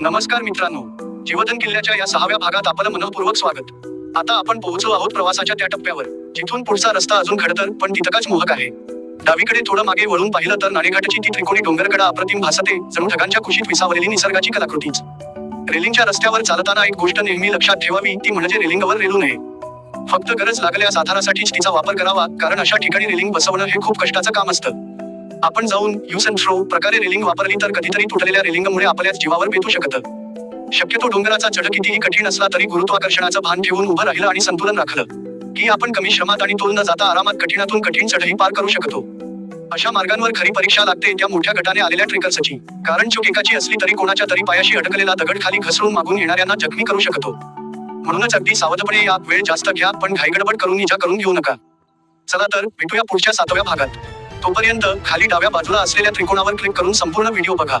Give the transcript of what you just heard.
नमस्कार मित्रांनो. जीवधन किल्ल्याच्या या सहाव्या भागात आपलं मनपूर्वक स्वागत. आता आपण पोहोचलो आहोत प्रवासाच्या त्या टप्प्यावर. जिथून पुढचा रस्ता अजून खडतर पण तितकाच मोहक आहे. डावीकडे थोडं मागे वळून पाहिलं तर नाणेघाटची ती त्रिकोणी डोंगरकडा अप्रतिम भासते जणू ढगांच्या खुशीत विसावलेली निसर्गाची कलाकृतीच. रेलिंगच्या रस्त्यावर चालताना एक गोष्ट नेहमी लक्षात ठेवावी ती म्हणजे रेलिंगवर रेलू नये. फक्त गरज लागल्यास आधारासाठीच तिचा वापर करावा कारण अशा ठिकाणी रेलिंग बसवणं हे खूप कष्टाचं काम असतं. आपण जाऊन यू अँड थ्रो प्रकारे रेलिंग वापरली तर कधीतरी तुटलेल्या रेलिंगमुळे आपल्याच जीवावर बेतू शकतं. शक्यतो डोंगराचा चढ कितीही कठीण असला तरी गुरुत्वाकर्षणाचं भान ठेवून उभं राहिलं आणि संतुलन राखलं. की आपण कमी श्रमात आणि तोल न जाता आरामात कठीणातून कठीण चढही पार करू शकतो. अशा मार्गांवर खरी परीक्षा लागते त्या मोठ्या गटाने आलेल्या ट्रेकर्सची. कारण चूक एकाची असली तरी कोणाच्या तरी पायाशी अडकलेला दगड खाली घसरून मागून येणाऱ्यांना जखमी करू शकतो. म्हणूनच अगदी सावधपणे या वेळ जास्त घ्या पण घाईगडबड करून इजा करून घेऊ नका. चला तर भेटूया पुढच्या सातव्या भागात. तोपर्यंत खाली डाव्या बाजूला असलेल्या त्रिकोणावर क्लिक करून संपूर्ण व्हिडिओ बघा.